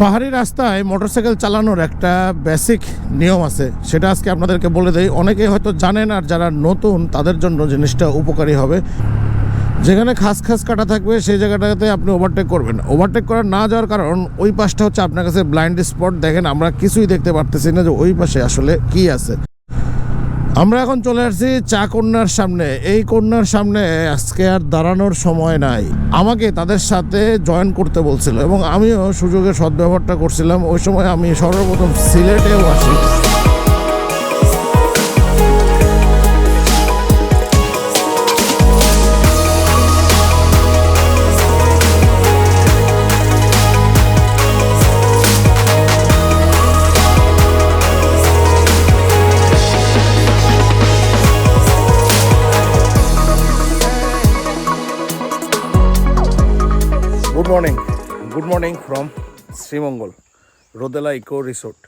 পাহাড়ি রাস্তায় মোটরসাইকেল চালানোর একটা বেসিক নিয়ম আছে। সেটা আজকে আপনাদেরকে বলে দেয় অনেকেই হয়তো জানেন আর যারা নতুন, তাদের জন্য জিনিসটা উপকারী হবে। যেখানে খাস খাস কাটা থাকবে, সেই জায়গাটাতে আপনি ওভারটেক করবেন। ওভারটেক করা না যাওয়ার কারণ, ওই পাশটা হচ্ছে আপনার কাছে ব্লাইন্ড স্পট দেখেন, আমরা কিছুই দেখতে পারতেছি না যে ওই পাশে আসলে কি আছে। আমরা এখন চলে আসছি চা কন্যার সামনে। এই কন্যার সামনে আজকে আর দাঁড়ানোর সময় নাই। আমাকে তাদের সাথে জয়েন করতে বলছিল এবং আমিও সুযোগের সদ্ব্যবহারটা করছিলাম। ওই সময় আমি সর্বপ্রথম সিলেটেও আসি। Morning good morning from Sreemangal Rodela eco resort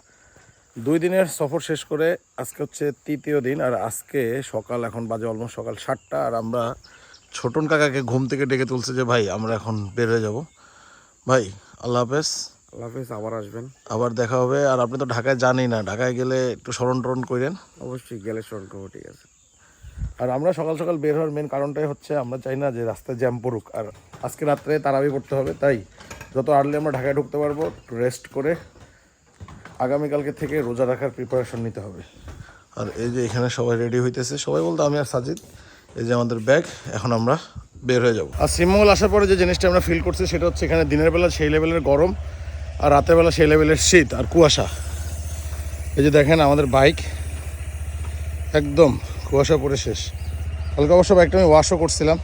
দুই দিনের সফর শেষ করে আজকে হচ্ছে তৃতীয় দিন আর আজকে সকাল এখন বাজে অলমোস্ট সকাল সাতটা আর আমরা ছোটন কাকাকে ঘুম থেকে ডেকে তুলছে যে ভাই আমরা এখন বের হয়ে যাব। ভাই আল্লাহ হাফেজ। আল্লাহ হাফেজ আবার আসবেন। আবার দেখা হবে আর আপনি তো ঢাকায় জানেই না ঢাকায় গেলে একটু স্মরণ টরণ করেন। অবশ্যই গেলে স্মরণ করব ঠিক আছে। আর আমরা সকাল সকাল বের হওয়ার মেন কারণটাই হচ্ছে আমরা চাই না যে রাস্তায় জ্যাম পড়ুক আর আজকে রাত্রে তারাবি পড়তে হবে তাই যত আর্লি আমরা ঢাকায় ঢুকতে পারব রেস্ট করে আগামীকালকে থেকে রোজা রাখার প্রিপারেশন নিতে হবে। আর এই যে এখানে সবাই রেডি হইতেছে সবাই বলতে আমি আর সাজিদ এই যে আমাদের ব্যাগ এখন আমরা বের হয়ে যাব। আর শ্রীমঙ্গল আসার পরে যে জিনিসটা আমরা ফিল করছি সেটা হচ্ছে এখানে দিনের বেলা সেই লেভেলের গরম আর রাতের বেলা সেই লেভেলের শীত আর কুয়াশা। এই যে দেখেন আমাদের বাইক একদম কুয়াশা পড়ে শেষ। হালকা অবশ্য বাইকটা আমি ওয়াশও করছিলাম।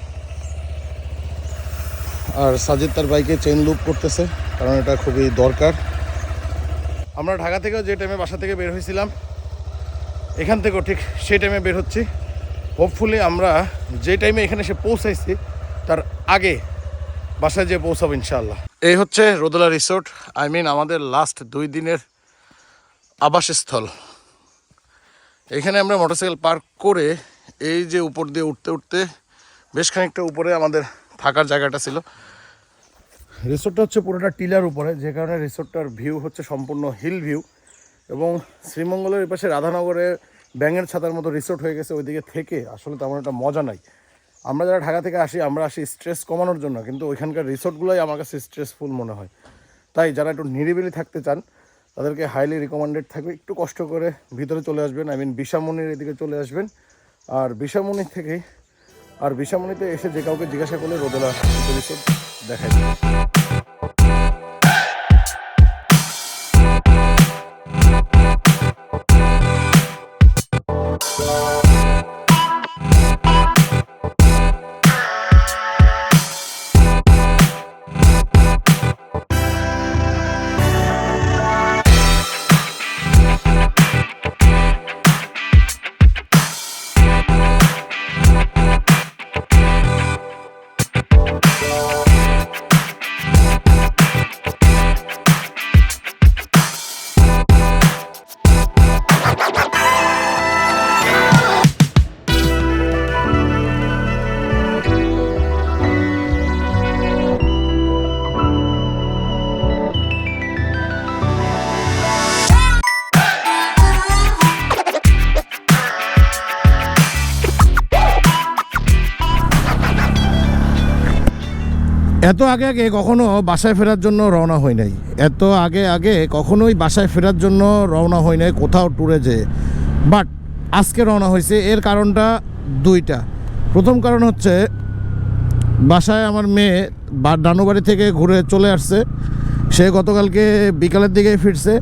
আর সাজিদ তার বাইকে চেন লুপ করতেছে, কারণ এটা খুবই দরকার। আমরা ঢাকা থেকেও যে টাইমে বাসা থেকে বের হয়েছিলাম, এখান থেকেও ঠিক সেই টাইমে বের হচ্ছি। হোপফুলি আমরা যে টাইমে এখানে এসে পৌঁছাইছি, তার আগে বাসায় যেয়ে পৌঁছাবো ইনশাল্লাহ এই হচ্ছে রোদলা রিসোর্ট। আই মিন আমাদের লাস্ট দুই দিনের আবাসস্থল। এখানে আমরা মোটরসাইকেল পার্ক করে এই যে উপর দিয়ে উঠতে উঠতে বেশ খানিকটা উপরে আমাদের থাকার জায়গাটা ছিল। রিসোর্টটা হচ্ছে পুরোটা টিলার উপরে, যে কারণে রিসোর্টটার ভিউ হচ্ছে সম্পূর্ণ হিল ভিউ এবং শ্রীমঙ্গলের পাশে রাধানগরে ব্যাঙের ছাতার মতো রিসোর্ট হয়ে গেছে ওইদিকে থেকে। আসলে তেমন একটা মজা নাই। আমরা যারা ঢাকা থেকে আসি, আমরা আসি স্ট্রেস কমানোর জন্য, কিন্তু ওইখানকার রিসোর্টগুলোই আমার কাছে স্ট্রেসফুল মনে হয়। তাই যারা একটু নিরিবিলি থাকতে চান, তাদেরকে হাইলি রিকমেন্ডেড থাকবে। একটু কষ্ট করে ভিতরে চলে আসবেন আই মিন বিশামনির এদিকে চলে আসবেন। আর বিশামনি থেকে আর বিশামণিতে এসে যে কাউকে জিজ্ঞাসা করলে রোদেলা দেখা দেখাই you এত আগে আগে কখনো বাসায় ফেরার জন্য রওনা হয় নাই। এত আগে আগে কখনোই বাসায় ফেরার জন্য রওনা হয় নাই কোথাও ট্যুরে যেয়ে। বাট আজকে রওনা হয়েছে, এর কারণটা দুইটা। প্রথম কারণ হচ্ছে, বাসায় আমার মেয়ে ডানুবাড়ি থেকে ঘুরে চলে আসছে। সে গতকালকে বিকালের দিকে ফিরছে।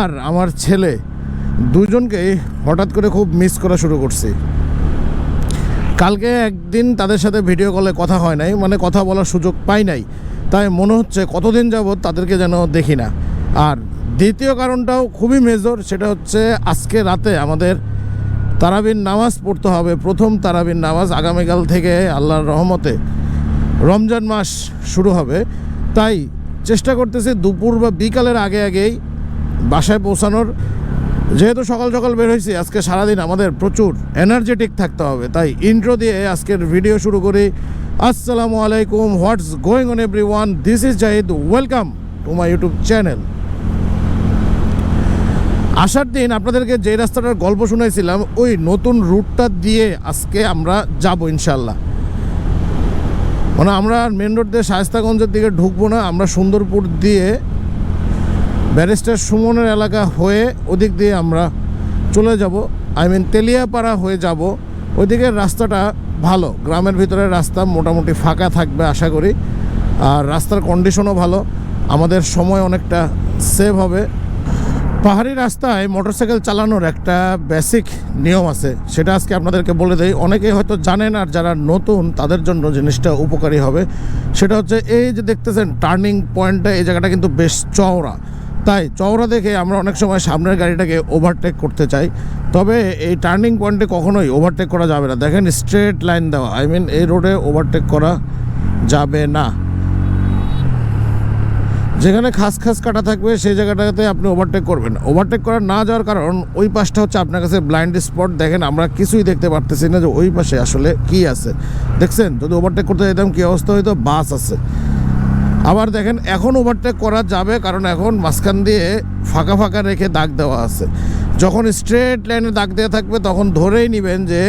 আর আমার ছেলে দুজনকেই হঠাৎ করে খুব মিস করা শুরু করছি। কালকে একদিন তাদের সাথে ভিডিও কলে কথা হয় নাই মানে কথা বলার সুযোগ পাই নাই। তাই মনে হচ্ছে কতদিন যাবৎ তাদেরকে যেন দেখি না। আর দ্বিতীয় কারণটাও খুবই মেজর সেটা হচ্ছে আজকে রাতে আমাদের তারাবির নামাজ পড়তে হবে, প্রথম তারাবির নামাজ আগামীকাল থেকে আল্লাহর রহমতে। রমজান মাস শুরু হবে। তাই চেষ্টা করতেছি দুপুর বা বিকালের আগে আগেই বাসায় পৌঁছানোর। যেহেতু সকাল সকাল বের হয়েছি, আজকে সারাদিন আমাদের প্রচুর এনার্জেটিক থাকতে হবে। তাই ইন্ট্রো দিয়ে আজকের ভিডিও শুরু করি। আসসালামু আলাইকুম what's going on everyone this is Zahid welcome to my YouTube channel আসার দিন আপনাদেরকে যে রাস্তাটার গল্প শুনাইছিলাম ওই নতুন রুটটা দিয়ে আজকে আমরা যাব ইনশাল্লাহ মানে আমরা মেন রোড দিয়ে শায়স্তাগঞ্জের দিকে ঢুকবো না, আমরা সুন্দরপুর দিয়ে ব্যারিস্টার সুমনের এলাকা হয়ে ওদিক দিয়ে আমরা চলে যাব। আই মিন তেলিয়াপাড়া হয়ে যাব। ওইদিকের রাস্তাটা ভালো। গ্রামের ভিতরে রাস্তা মোটামুটি ফাঁকা থাকবে আশা করি। আর রাস্তার কন্ডিশনও ভালো। আমাদের সময় অনেকটা সেভ হবে। পাহাড়ি রাস্তায় মোটরসাইকেল চালানোর একটা বেসিক নিয়ম আছে। সেটা আজকে আপনাদেরকে বলে দেই। অনেকেই হয়তো জানেন আর যারা নতুন, তাদের জন্য জিনিসটা উপকারী হবে। সেটা হচ্ছে এই যে দেখতেছেন টার্নিং পয়েন্টটা এই জায়গাটা কিন্তু বেশ চওড়া। তাই চওড়া দেখে আমরা অনেক সময় সামনের গাড়িটাকে ওভারটেক করতে চাই। তবে এই টার্নিং পয়েন্টে কখনোই ওভারটেক করা যাবে না। দেখেন স্ট্রেট লাইন দেওয়া। আই মিন এই রোডে ওভারটেক করা যাবে না। যেখানে খাস খাস কাটা থাকবে, সেই জায়গাটাতে আপনি ওভারটেক করবেন। ওভারটেক করা না যাওয়ার কারণ, ওই পাশটা হচ্ছে আপনার কাছে ব্লাইন্ড স্পট দেখেন, আমরা কিছুই দেখতে পারতেছি না যে ওই পাশে আসলে কি আছে। দেখছেন? যদি ওভারটেক করতে যেতাম কী অবস্থা হইতো? বাস আছে। আবার দেখেন, এখন ওভারটেক করা যাবে কারণ এখন মাঝখান দিয়ে ফাঁকা ফাঁকা রেখে দাগ দেওয়া আছে। যখন স্ট্রেট লাইনে দাগ দেওয়া থাকবে, তখন ধরেই নেবেন যে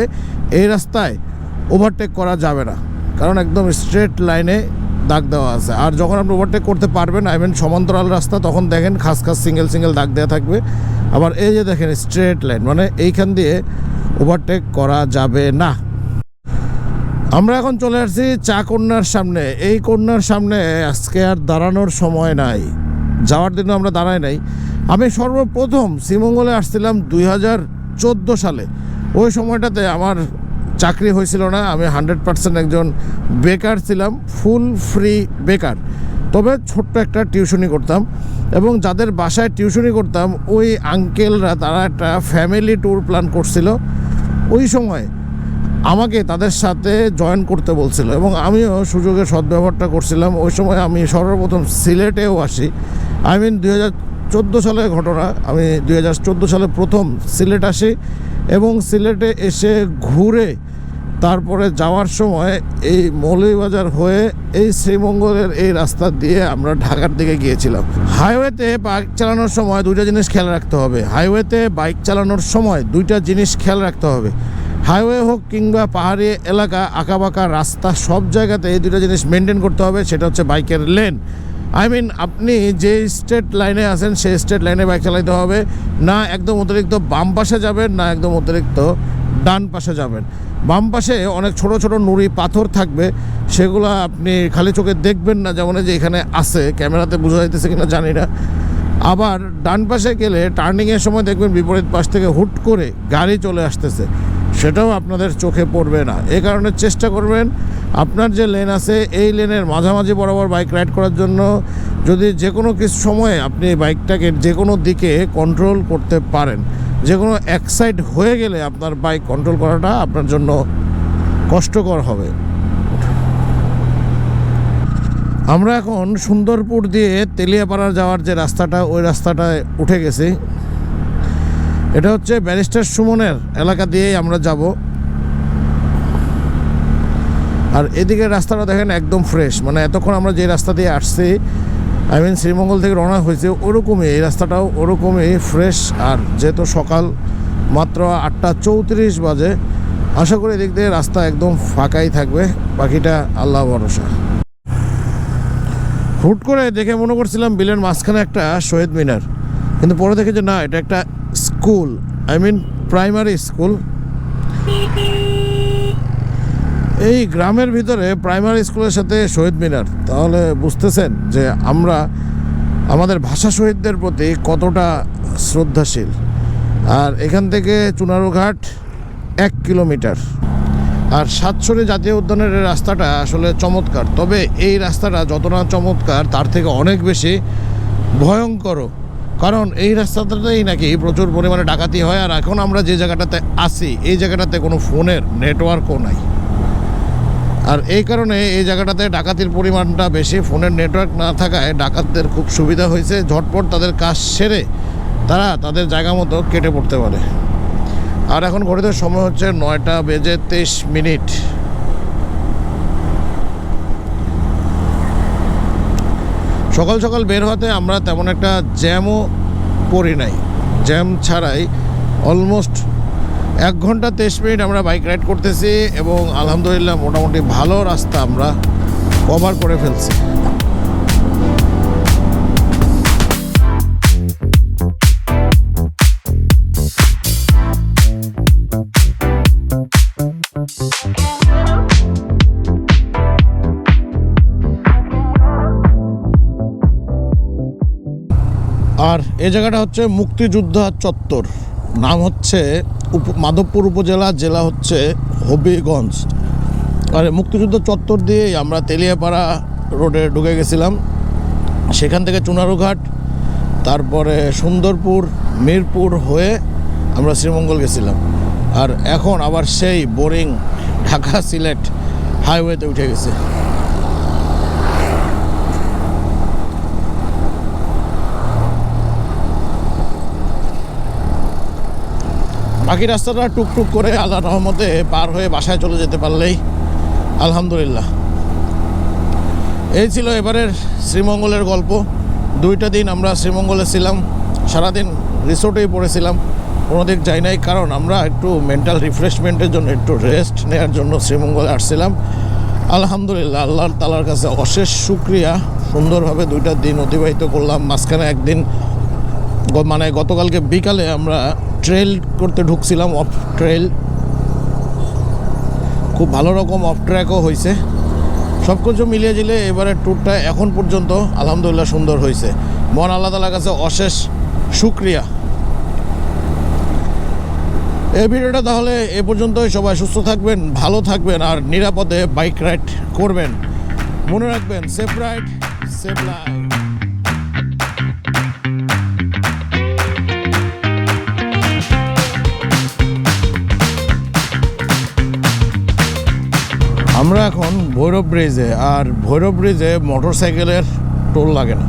এই রাস্তায় ওভারটেক করা যাবে না। কারণ একদম স্ট্রেট লাইনে দাগ দেওয়া আছে। আর যখন আপনি ওভারটেক করতে পারবেন আই মিন সমান্তরাল রাস্তা, তখন দেখেন খাস খাস সিঙ্গেল সিঙ্গেল দাগ দেওয়া থাকবে। আবার এই যে দেখেন স্ট্রেট লাইন মানে এইখান দিয়ে ওভারটেক করা যাবে না। আমরা এখন চলে আসছি চা কন্যার সামনে। এই কন্যার সামনে আজকে আর দাঁড়ানোর সময় নাই। যাওয়ার দিনও আমরা দাঁড়াই নাই। আমি সর্বপ্রথম শ্রীমঙ্গলে আসছিলাম দুই হাজার চোদ্দ সালে। ওই সময়টাতে আমার চাকরি হয়েছিল না। আমি হান্ড্রেড পার্সেন্ট একজন বেকার ছিলাম, ফুল ফ্রি বেকার। তবে ছোট্ট একটা টিউশনি করতাম এবং যাদের বাসায় টিউশনি করতাম, ওই আঙ্কেলরা, তারা একটা ফ্যামিলি ট্যুর প্ল্যান করছিল। ওই সময় আমাকে তাদের সাথে জয়েন করতে বলছিল এবং আমিও সুযোগের সদ্ব্যবহারটা করছিলাম। ওই সময় আমি সর্বপ্রথম সিলেটেও আসি। আই মিন দুই হাজার চোদ্দ সালের ঘটনা, আমি দুই হাজার চোদ্দ সালে প্রথম সিলেট আসি এবং সিলেটে এসে ঘুরে তারপরে যাওয়ার সময় এই মৌলভীবাজার হয়ে এই শ্রীমঙ্গলের এই রাস্তা দিয়ে আমরা ঢাকার দিকে গিয়েছিলাম। হাইওয়েতে বাইক চালানোর সময় দুইটা জিনিস খেয়াল রাখতে হবে। হাইওয়েতে বাইক চালানোর সময় দুইটা জিনিস খেয়াল রাখতে হবে। হাইওয়ে হোক কিংবা পাহাড়ি এলাকা, আঁকাবাঁকা রাস্তা, সব জায়গাতে এই দুটো জিনিস মেনটেন করতে হবে, সেটা হচ্ছে বাইকের লেন আই মিন আপনি যে স্টেট লাইনে আছেন, সেই স্টেট লাইনে বাইক চালাতে হবে, না একদম অতিরিক্ত বাম পাশে যাবেন, না একদম অতিরিক্ত ডান পাশে যাবেন। বাম পাশে অনেক ছোট ছোট নুড়ি পাথর থাকবে, সেগুলো আপনি খালি চোখে দেখবেন না, যেমন যে এখানে আছে, ক্যামেরাতে বোঝা যাইতেছে কিনা জানি না। আবার ডান পাশে গেলে টার্নিংয়ের সময় দেখবেন বিপরীত পাশ থেকে হুট করে গাড়ি চলে আসতেছে। সেটাও আপনাদের চোখে পড়বে না। এই কারণে চেষ্টা করবেন আপনার যে লেন আছে, এই লেনের মাঝামাঝি বরাবর বাইক রাইড করার জন্য যদি যে কোনো কিছু সময়ে আপনি বাইকটাকে যে কোনো দিকে কন্ট্রোল করতে পারেন যে কোনো এক সাইড হয়ে গেলে আপনার বাইক কন্ট্রোল করাটা আপনার জন্য কষ্টকর হবে। আমরা এখন সুন্দরপুর দিয়ে তেলিয়াপাড়া যাওয়ার যে রাস্তাটা, ওই রাস্তাটায় উঠে গেছি। এটা হচ্ছে ব্যারিস্টার সুমনের এলাকা দিয়েই আমরা যাব। আর এদিকে রাস্তাটা দেখেন একদম ফ্রেশ মানে এতক্ষণ আমরা যে রাস্তা দিয়ে আসছি আই মিন শ্রীমঙ্গল থেকে রওনা হয়েছে, ওরকমই এই রাস্তাটাও ওরকমই ফ্রেশ আর যেহেতু সকাল মাত্র আটটা চৌত্রিশ বাজে, আশা করি এদিক দিয়ে রাস্তা একদম ফাঁকাই থাকবে, বাকিটা আল্লাহ ভরসা। হুট করে দেখে মনে করছিলাম বিলের মাঝখানে একটা শহীদ মিনার, কিন্তু পরে দেখে যে না, এটা একটা school, I mean primary school. এই গ্রামের ভিতরে প্রাইমারি স্কুলের সাথে শহীদ মিনার। তাহলে বুঝতেছেন যে আমরা, আমাদের ভাষা শহীদদের প্রতি কতটা শ্রদ্ধাশীল। আর এখান থেকে চুনারুঘাট এক কিলোমিটার। আর সাতছড়ি জাতীয় উদ্যানের রাস্তাটা আসলে চমৎকার। তবে এই রাস্তাটা যতটা চমৎকার, তার থেকে অনেক বেশি ভয়ঙ্করও। কারণ এই রাস্তাটাতেই নাকি প্রচুর পরিমাণে ডাকাতি হয়, আর এখন আমরা যে জায়গাটাতে আসি এই জায়গাটাতে কোনো ফোনের নেটওয়ার্কও নাই। আর এই কারণে এই জায়গাটাতে ডাকাতির পরিমাণটা বেশি, ফোনের নেটওয়ার্ক না থাকায় ডাকাতদের খুব সুবিধা হয়েছে। ঝটপট তাদের কাজ সেরে তারা তাদের জায়গা মতো কেটে পড়তে পারে। আর এখন ঘড়িতে সময় হচ্ছে নয়টা বেজে তেইশ মিনিট। সকাল সকাল বের হতে আমরা তেমন একটা জ্যামও পড়ি নাই। জ্যাম ছাড়াই অলমোস্ট এক ঘণ্টা তেইশ মিনিট আমরা বাইক রাইড করতেছি এবং আলহামদুলিল্লাহ মোটামুটি ভালো রাস্তা আমরা কভার করে ফেলছি। এই জায়গাটা হচ্ছে মুক্তিযোদ্ধা চত্বর। নাম হচ্ছে মাধবপুর উপজেলা, জেলা হচ্ছে হবিগঞ্জ। আর, মুক্তিযুদ্ধ চত্বর দিয়েই আমরা তেলিয়াপাড়া রোডে ঢুকে গেছিলাম। সেখান থেকে চুনারুঘাট, তারপরে সুন্দরপুর, মিরপুর হয়ে আমরা শ্রীমঙ্গল গেছিলাম। আর এখন আবার সেই বোরিং ঢাকা সিলেট হাইওয়েতে উঠে গেছে। বাকি রাস্তাটা টুকটুক করে আল্লাহ রহমতে পার হয়ে বাসায় চলে যেতে পারলেই আলহামদুলিল্লাহ। এই ছিল এবারের শ্রীমঙ্গলের গল্প। দুইটা দিন আমরা শ্রীমঙ্গলে ছিলাম, সারাদিন রিসোর্টেই পড়েছিলাম। কোনো দিক যাই নাই, কারণ আমরা একটু মেন্টাল রিফ্রেশমেন্টের জন্য, একটু রেস্ট নেওয়ার জন্য শ্রীমঙ্গলে আসছিলাম। আলহামদুলিল্লাহ, আল্লাহর তালার কাছে অশেষ শুক্রিয়া। সুন্দরভাবে দুইটা দিন অতিবাহিত করলাম। মাঝখানে একদিন মানে গতকালকে বিকালে আমরা ট্রেল করতে ঢুকছিলাম অফ ট্রেল খুব ভালো রকম অফ ট্র্যাকও হয়েছে সব কিছু মিলিয়ে জিলে এবারের ট্যুরটা এখন পর্যন্ত আলহামদুলিল্লাহ সুন্দর হয়েছে মন আল্লাহ তালার কাছে অশেষ শুক্রিয়া। এই ভিডিওটা তাহলে এ পর্যন্তই। সবাই সুস্থ থাকবেন, ভালো থাকবেন আর নিরাপদে বাইক রাইড করবেন। মনে রাখবেন সেফ রাইড সেফ লাইফ আমরা এখন ভৈরব ব্রিজে আর ভৈরব ব্রিজে মোটর সাইকেলের টোল লাগে না।